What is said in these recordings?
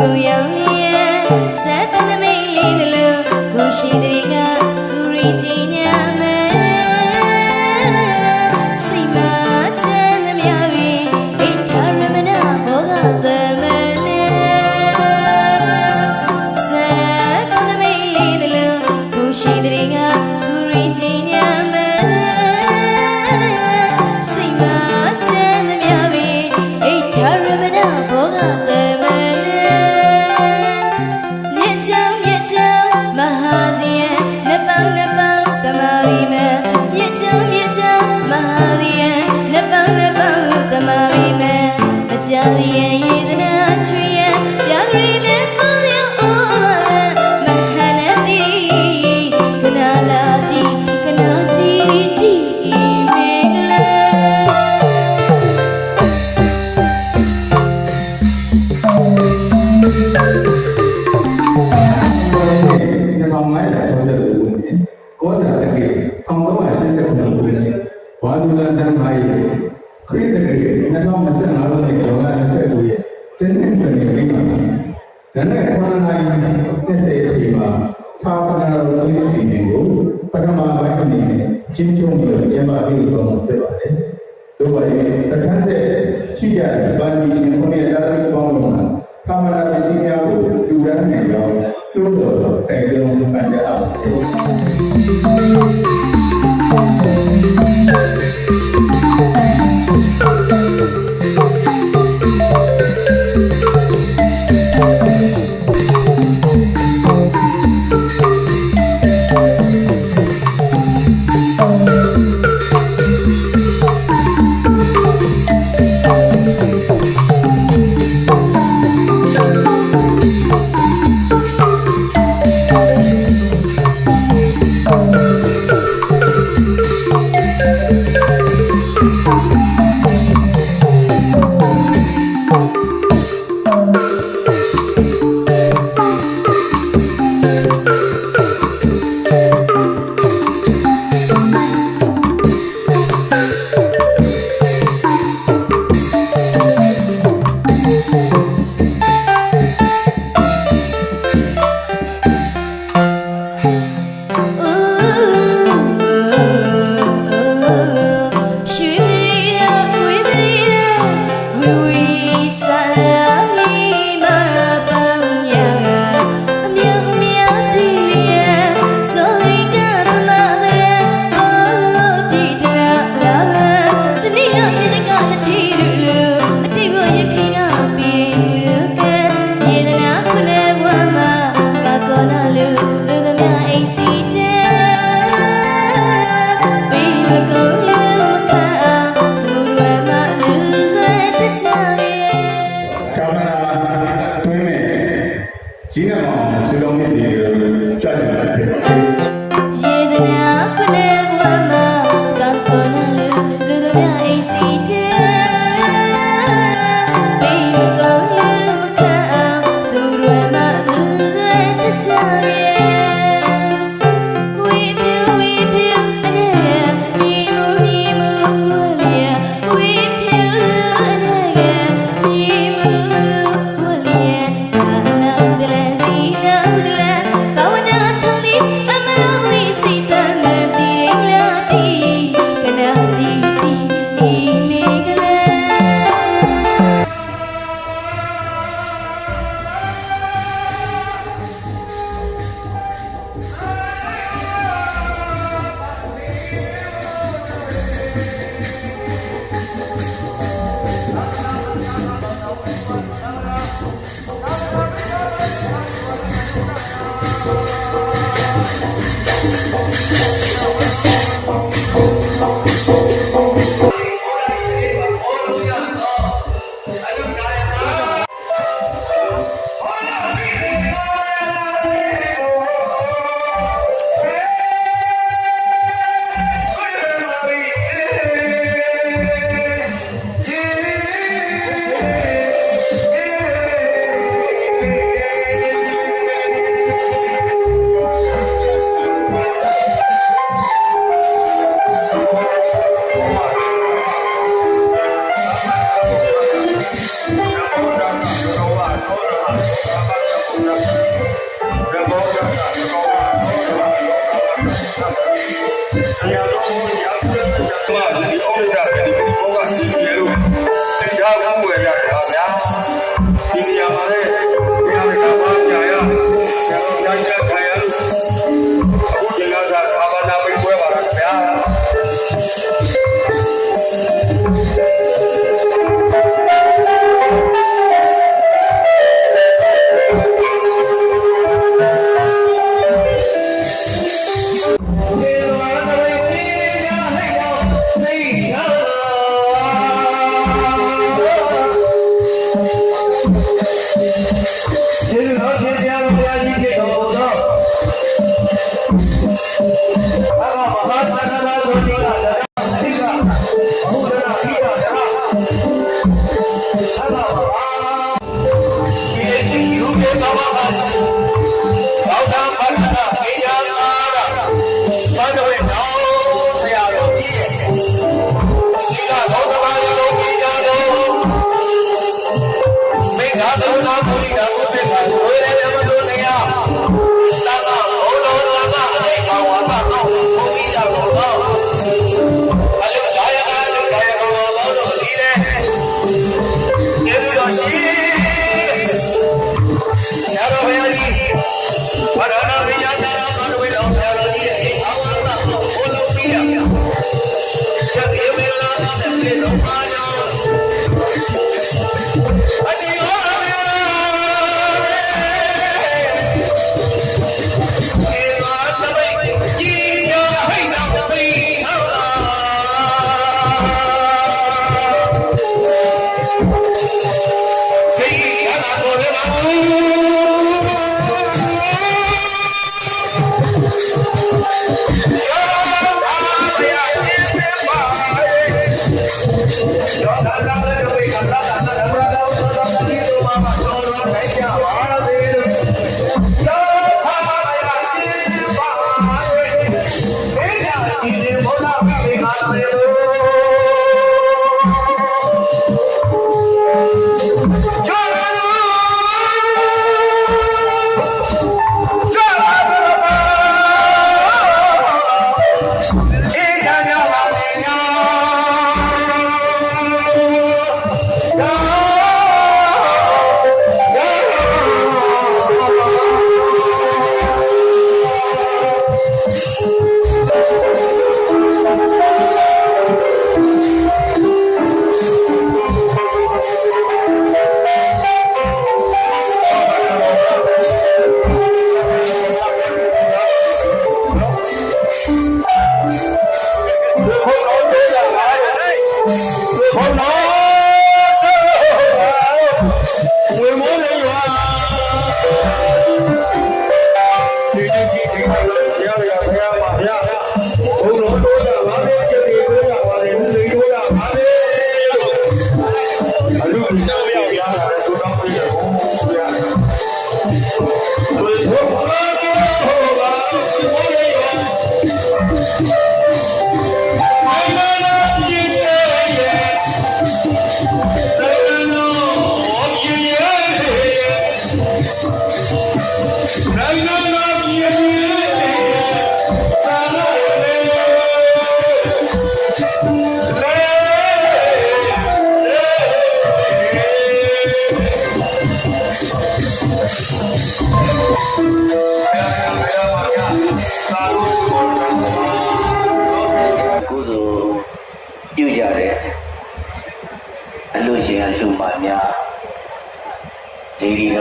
不要 ပေးဖို့စီစဉ်ကိုပထမပိုင်းအနေနဲ့ကျင်းကျုံပြီးကျင်းပပြုလုပ်မှာဖြစ်ပါတယ်။တို့ပါရင်ပထမတဲ့ရှိကြတဲ့ဗန်ဒီရှင်ခုနှစ်ရာသီပေါင်းလုံးမှာကာမရာပစ္စည်းများကိုလူရမ်းနိုင်ကြောင်းတို့တော်တိုင်ကြောင်းပန်ကြအောင်။ Olha, Caiano.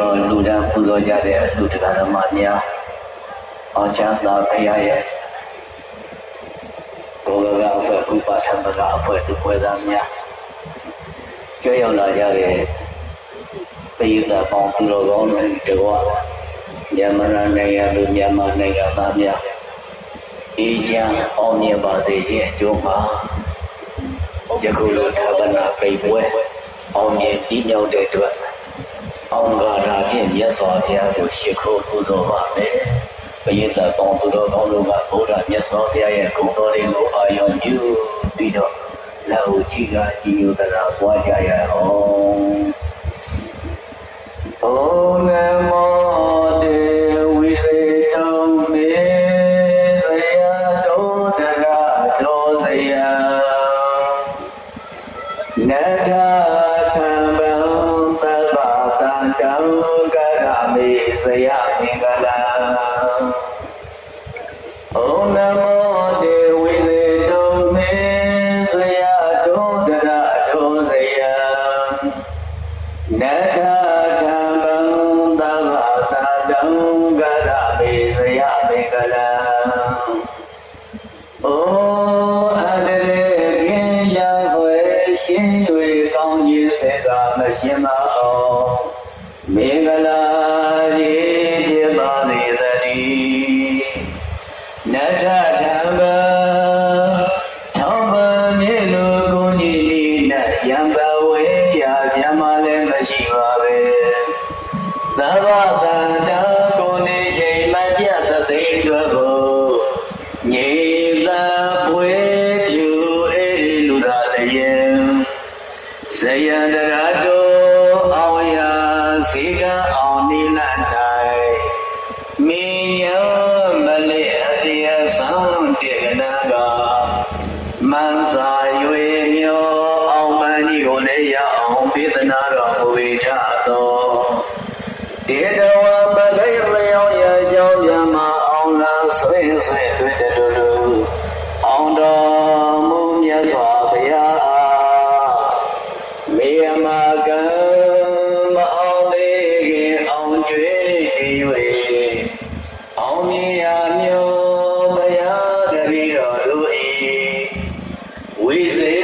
တော်လူဒန်းပူဇော်ကြတဲ့အလူတရားဓမ္မများအောင်ချမ်းသာဖရာရဲ့ဘောဂကအဖွဲ့ဥပသံဃာအဖွဲ့သူပွဲသားများကြောက်ရောက်လာကြတဲ့ပြည်သာပေါင်းသူတော်ကောင်းတွေတကွာမြန်မာနိုင်ငံလူမြန်မာနိုင်ငံသားများအေးချမ်းအောင်မြင်ပါစေခြင်းအကျိုးမှာယခုလိုဌာပနာပိတ်ပွဲအောင်မြင်ပြီးမြောက်တဲ့အတွက်အောင်ဂါထာ ရှင်မြတ်စွာဘုရားကိုရှ िख ိုးပူဇော်ပါမယ်။ပရိသတ်ကောင်းသူတော်ကောင်းတို့ကဗုဒ္ဓမြတ်စွာဘုရားရဲ့ဂုဏ်တော်တွေကိုအာရုံပြုပြီးတော့လက်ဟုကြည်ကကြည်ညိုသလားပွားကြရအောင်။ဩနမောနာတာ သဗ္ဗတန္တကိုနေရှိန်မပြတ်သသိန်းတို့ကိုငြိသာပွေဖြူအေးလူသာ တယေဇယန္တရာတောအောင်ရာစီကံအောင်နိလန္တိုင်မိညံမလေးအတည်းအဆောင်တေကနာကမန်းစာ၍မျောအောင်မန်းကြီးကိုလည်းရအောင်ပြေသနာတော်မူဝေထသောတေတဝပလိလျောင်းရရှောင်းမြမအောင်လားဆွေဆွေတွေ့တတူတူအောင်တော်မူမြတ်စွာဘုရားမေယမကံမအောင်သေးခင်အောင်ကျွေး၍အောင်မြင်ရမျိုးဘုရားတပည့်တော်တို့၏ဝိစေ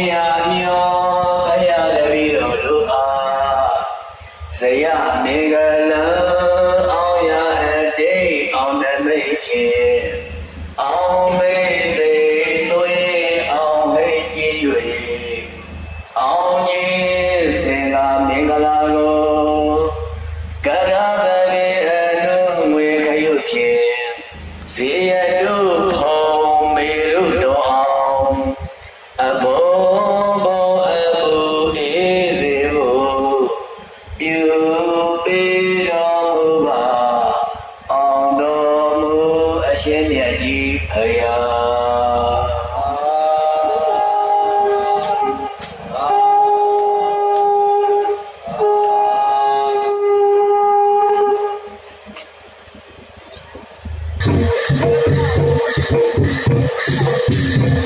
Yeah, uh,